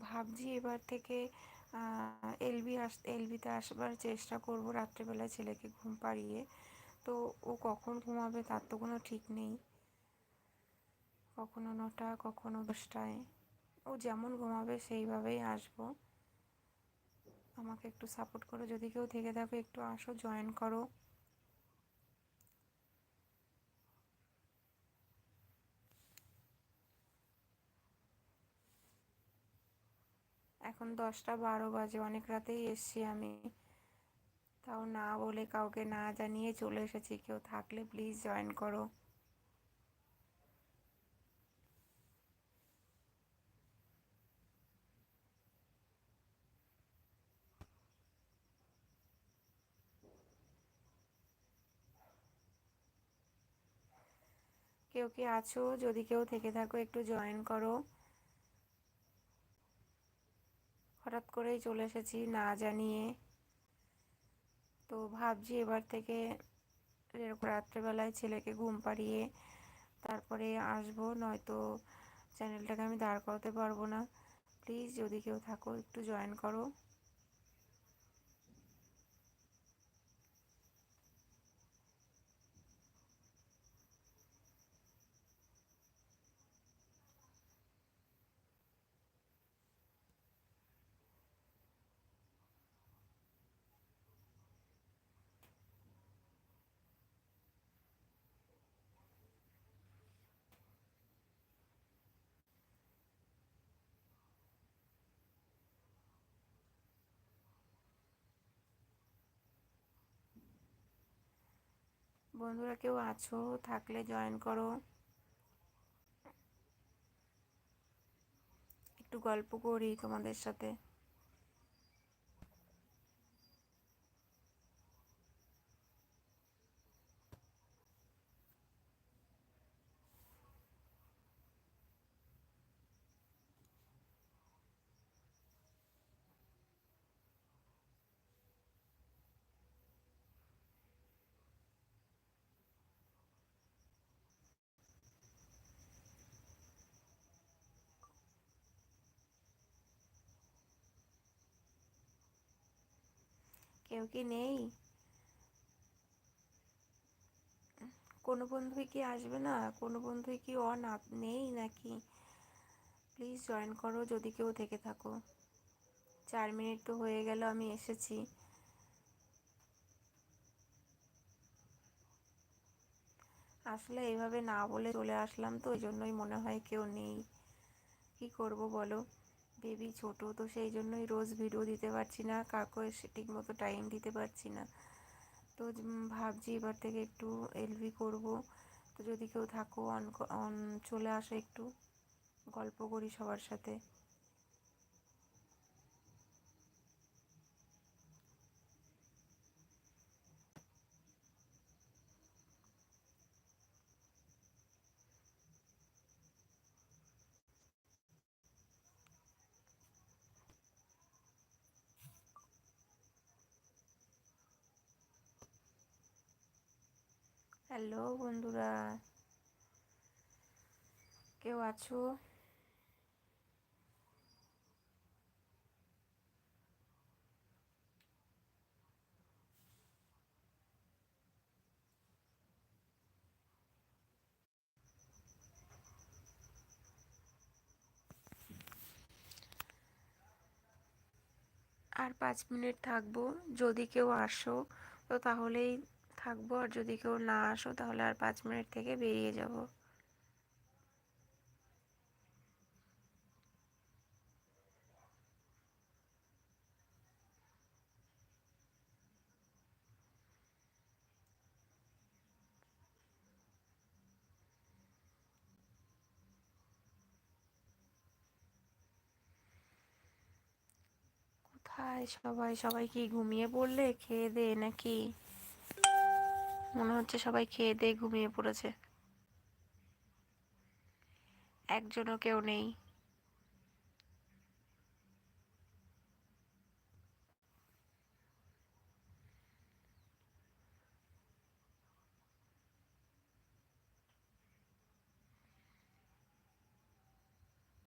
ভাবছি এবার থেকে এলবি আস, এলবিতে আসবার চেষ্টা করব রাত্রেবেলা ছেলেকে ঘুম পাড়িয়ে। তো ও কখন ঘুমাবে তার তো কোনো ঠিক নেই। কখনো নটা, কখনো দশটায়। ও যেমন ঘুমাবে সেইভাবেই আসব। আমাকে একটু সাপোর্ট করো। যদি কেউ থেকে থাকো একটু আসো জয়েন করো। এখন দশটা বারো বাজে, অনেক রাতেই এসছি আমি। তাও না বলে কাউকে না জানিয়ে চলে এসেছি, কেউ থাকলে প্লিজ জয়েন করো। কেউ কি আছো? যদি কেউ থেকে থাকো, একটু জয়েন করো। হঠাৎ করেই চলে এসেছি না জানিয়ে। তো ভাবছি এবার থেকে এরকম রাত্রেবেলায় ছেলেকে ঘুম পাড়িয়ে তারপরে আসব, নয়তো চ্যানেলটাকে আমি দাঁড় করাতে পারব না। প্লিজ যদি কেউ থাকো, একটু জয়েন করো। বন্ধুরা কেউ আছো থাকলে জয়েন করো। একটু গল্প করি তোমাদের সাথে। কেউ কি নেই? কোনো বন্ধুই কি আসবে না? কোনো বন্ধুই কি অন আপ নেই নাকি? প্লিজ জয়েন করো যদি কেউ থেকে থাকো। চার মিনিট তো হয়ে গেল, আমি এসেছি। আসলে এইভাবে না বলে চলে আসলাম তো, ওই জন্যই মনে হয় কেউ নেই। কি করব বলো? বেবি ছোট, তো সেই জন্যই রোজ ভিডিও দিতে পারছি না কাউকে ঠিক মতো টাইম দিতে পারছি না। তো ভাবছি এবার থেকে একটু এলভি করব। তো যদি কেউ থাকো, অন অন, চলে আসো একটু, গল্প করি সবার সাথে। হ্যালো বন্ধুরা কেউ আছো? আর পাঁচ মিনিট থাকব যদি কেউ আসো তো তাহলেই থাকব আর যদি কেউ না আসো তাহলে আর পাঁচ মিনিট থেকে বেরিয়ে যাব। কোথায় সবাই? সবাই কি ঘুমিয়ে পড়লে? খেয়ে দে নাকি? মনে হচ্ছে সবাই খেয়ে দিয়ে ঘুমিয়ে পড়েছে। একজনও কেউ নেই।